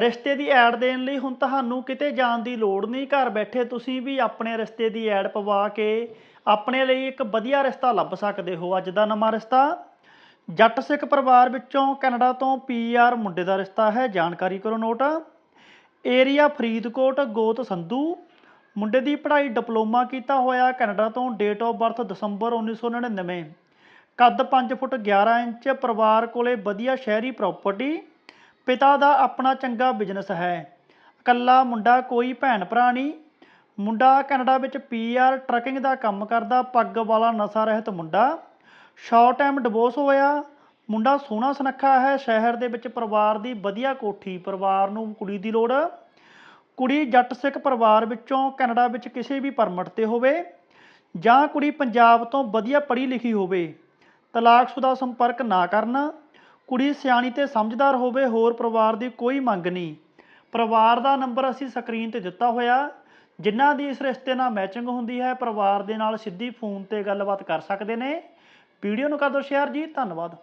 ਰਿਸ਼ਤੇ ਦੀ ਐਡ ਦੇਣ ਲਈ ਹੁਣ ਤੁਹਾਨੂੰ ਕਿਤੇ ਜਾਣ ਦੀ ਲੋੜ ਨਹੀਂ। ਘਰ ਬੈਠੇ ਤੁਸੀਂ ਵੀ ਆਪਣੇ ਰਿਸ਼ਤੇ ਦੀ ਐਡ ਪਵਾ ਕੇ ਆਪਣੇ ਲਈ ਇੱਕ ਵਧੀਆ ਰਿਸ਼ਤਾ ਲੱਭ ਸਕਦੇ ਹੋ। ਅੱਜ ਦਾ ਨਵਾਂ ਰਿਸ਼ਤਾ ਜੱਟ ਸਿੱਖ ਪਰਿਵਾਰ ਵਿੱਚੋਂ ਕੈਨੇਡਾ ਤੋਂ ਪੀਆਰ ਮੁੰਡੇ ਦਾ ਰਿਸ਼ਤਾ ਹੈ। ਜਾਣਕਾਰੀ ਕਰੋ ਨੋਟ। ਏਰੀਆ ਫਰੀਦਕੋਟ, ਗੋਤ ਸੰਧੂ। ਮੁੰਡੇ ਦੀ ਪੜ੍ਹਾਈ ਡਿਪਲੋਮਾ ਕੀਤਾ ਹੋਇਆ ਕੈਨੇਡਾ ਤੋਂ ਡੇਟ ਆਫ ਬਰਥ ਦਸੰਬਰ 1999 ਕੱਦ 5 ਫੁੱਟ 11 ਇੰਚ, ਪਰਿਵਾਰ ਕੋਲੇ ਵਧੀਆ ਸ਼ਹਿਰੀ ਪ੍ਰਾਪਰਟੀ ਪਿਤਾ ਦਾ ਆਪਣਾ ਚੰਗਾ ਬਿਜ਼ਨਸ ਹੈ। ਇਕੱਲਾ ਮੁੰਡਾ ਕੋਈ ਭੈਣ ਭਰਾ ਨਹੀਂ। ਮੁੰਡਾ ਕੈਨੇਡਾ ਵਿੱਚ ਪੀਆਰ ਟਰੱਕਿੰਗ ਦਾ ਕੰਮ ਕਰਦਾ, ਪੱਗ ਵਾਲਾ ਨਸ਼ਾ ਰਹਿਤ ਮੁੰਡਾ। ਸ਼ਾਰਟ ਟਾਈਮ ਡਿਵੋਰਸ ਹੋਇਆ। ਮੁੰਡਾ ਸੋਹਣਾ ਸੁਨੱਖਾ ਹੈ। ਸ਼ਹਿਰ ਦੇ ਵਿੱਚ ਪਰਿਵਾਰ ਦੀ ਵਧੀਆ ਕੋਠੀ, ਪਰਿਵਾਰ ਨੂੰ ਕੁੜੀ ਦੀ ਲੋੜ। ਕੁੜੀ ਜੱਟ ਸਿੱਖ ਪਰਿਵਾਰ ਵਿੱਚੋਂ ਕੈਨੇਡਾ ਵਿੱਚ ਕਿਸੇ ਵੀ ਪਰਮਿਟ ਤੇ ਹੋਵੇ ਜਾਂ ਕੁੜੀ ਪੰਜਾਬ ਤੋਂ ਵਧੀਆ ਪੜ੍ਹੀ ਲਿਖੀ ਹੋਵੇ, ਤਲਾਕਸ਼ੁਦਾ ਸੰਪਰਕ ਨਾ ਕਰਨਾ। ਕੁੜੀ ਸਿਆਣੀ ਤੇ ਸਮਝਦਾਰ ਹੋਵੇ, ਹੋਰ ਪਰਿਵਾਰ ਦੀ ਕੋਈ ਮੰਗ ਨਹੀਂ। ਪਰਿਵਾਰ ਦਾ ਨੰਬਰ ਅਸੀਂ ਸਕਰੀਨ ਤੇ ਦਿੱਤਾ ਹੋਇਆ। ਜਿਨ੍ਹਾਂ ਦੀ ਇਸ ਰਿਸ਼ਤੇ ਨਾਲ ਮੈਚਿੰਗ ਹੁੰਦੀ ਹੈ, ਪਰਿਵਾਰ ਦੇ ਨਾਲ ਸਿੱਧੀ ਫੋਨ ਤੇ ਗੱਲਬਾਤ ਕਰ ਸਕਦੇ ਨੇ। ਵੀਡੀਓ ਨੂੰ ਕਰ ਦਿਓ ਸ਼ੇਅਰ ਜੀ, ਧੰਨਵਾਦ।